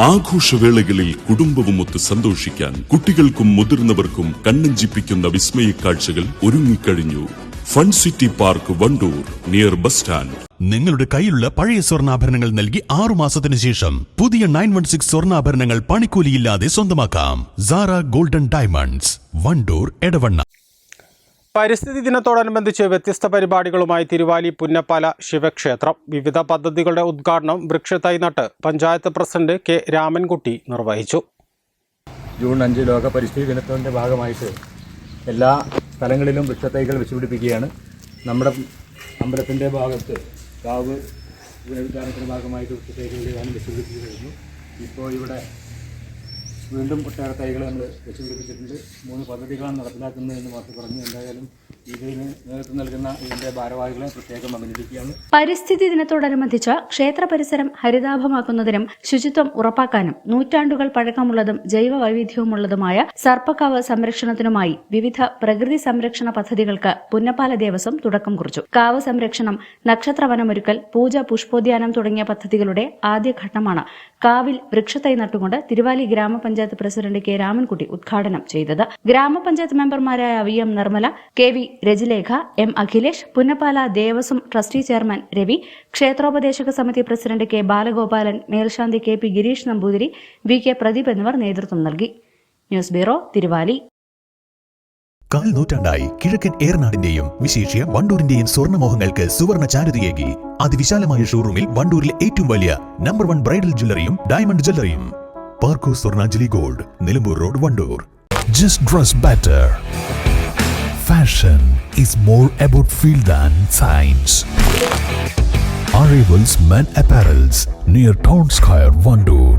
ആഘോഷവേളകളിൽ കുടുംബവുമൊത്ത് സന്തോഷിക്കാൻ കുട്ടികൾക്കും മുതിർന്നവർക്കും കണ്ണഞ്ചിപ്പിക്കുന്ന വിസ്മയ കാഴ്ചകൾ ഒരുങ്ങിക്കഴിഞ്ഞു. Fun city park Wandoor near bus stand. നിങ്ങളുടെ കയ്യിലുള്ള പഴയ സ്വർണാഭരണങ്ങൾ നൽകി ആറു മാസത്തിന് ശേഷം പുതിയ നയൻ വൺ സിക്സ് സ്വർണാഭരണങ്ങൾ പണിക്കൂലിയില്ലാതെ സ്വന്തമാക്കാം. Zara golden diamonds Wandoor Edavanna. പരിസ്ഥിതി ദിനത്തോടനുബന്ധിച്ച് വ്യത്യസ്ത പരിപാടികളുമായി തിരുവാലി പുന്നപ്പാല ശിവക്ഷേത്രം. വിവിധ പദ്ധതികളുടെ ഉദ്ഘാടനം വൃക്ഷത്തൈ നട്ട് പഞ്ചായത്ത് പ്രസിഡന്റ് കെ രാമൻകുട്ടി നിർവഹിച്ചു. ജൂൺ അഞ്ച് ലോക പരിസ്ഥിതി ദിനത്തിന്റെ ഭാഗമായിട്ട് എല്ലാ സ്ഥലങ്ങളിലും വൃക്ഷത്തൈകൾ വെച്ചുപിടിപ്പിക്കുകയാണ്. നമ്മുടെ അമ്പലത്തിന്റെ ഭാഗത്ത് കാവ് ഭാഗമായിട്ട് വൃക്ഷത്തൈകൾ വെച്ചുപിടിപ്പിച്ചു കഴിഞ്ഞു ഇപ്പോൾ ഇവിടെ വീണ്ടും ഒട്ടേറെ തൈകൾ നമ്മൾ വെച്ചുപിടിപ്പിച്ചിട്ടുണ്ട്. മൂന്ന് പദ്ധതികളാണ് നടപ്പിലാക്കുന്നതെന്ന് മാത്രം പറഞ്ഞു എന്തായാലും ഇതിന് നേതൃത്വം നൽകുന്ന ഇതിന്റെ ഭാരവാഹികളെ പ്രത്യേകം അഭിനന്ദിക്കുകയാണ്. പരിസ്ഥിതി ദിനത്തോടനുബന്ധിച്ച് ക്ഷേത്ര പരിസരം ഹരിതാഭമാക്കുന്നതിനും ശുചിത്വം ഉറപ്പാക്കാനും നൂറ്റാണ്ടുകൾ പഴക്കമുള്ളതും ജൈവ വൈവിധ്യവുമുള്ളതുമായ സർപ്പക്കാവ് സംരക്ഷണത്തിനുമായി വിവിധ പ്രകൃതി സംരക്ഷണ പദ്ധതികൾക്ക് പുന്നപ്പാല ദേവസ്വം തുടക്കം കുറിച്ചു. കാവ് സംരക്ഷണം നക്ഷത്രവനമൊരുക്കൽ പൂജ പുഷ്പോദ്യാനം തുടങ്ങിയ പദ്ധതികളുടെ ആദ്യഘട്ടമാണ് കാവിൽ വൃക്ഷത്തൈ നട്ടുകൊണ്ട് തിരുവാലി ഗ്രാമപഞ്ചായത്ത് പ്രസിഡന്റ് കെ രാമൻകുട്ടി ഉദ്ഘാടനം ചെയ്തത്. ഗ്രാമപഞ്ചായത്ത് മെമ്പർമാരായ V M Nirmala K V Rajilekha M Akhilesh Punnappala Devaswom trustee chairman Ravi ക്ഷേത്രോപദേശക സമിതി പ്രസിഡന്റ് കെ ബാലഗോപാലൻ മേൽശാന്തി K P Girish Namboothiri V K Pradeep എന്നിവർ നേതൃത്വം നൽകി. News bureau Thiruvali. കാൽ നൂറ്റാണ്ടായി കിഴക്കൻ ഏറനാടിന്റെയും വിശേഷ്യ വണ്ടൂരിന്റെയും സ്വർണമോഹങ്ങൾക്ക് സുവർണ ചാരുതയേകി അതിവിശാലമായ ഷോറൂമിൽ വണ്ടൂരിലെ ഏറ്റവും വലിയ നമ്പർ വൺ ബ്രൈഡൽ ജ്വല്ലറിയും diamond ജ്വല്ലറിയും Parco Swarnanjali gold Nilambur road Wandoor. Just dress better fashion is more about feel than science Arrivals Men Apparels near Town Square, Vandoor.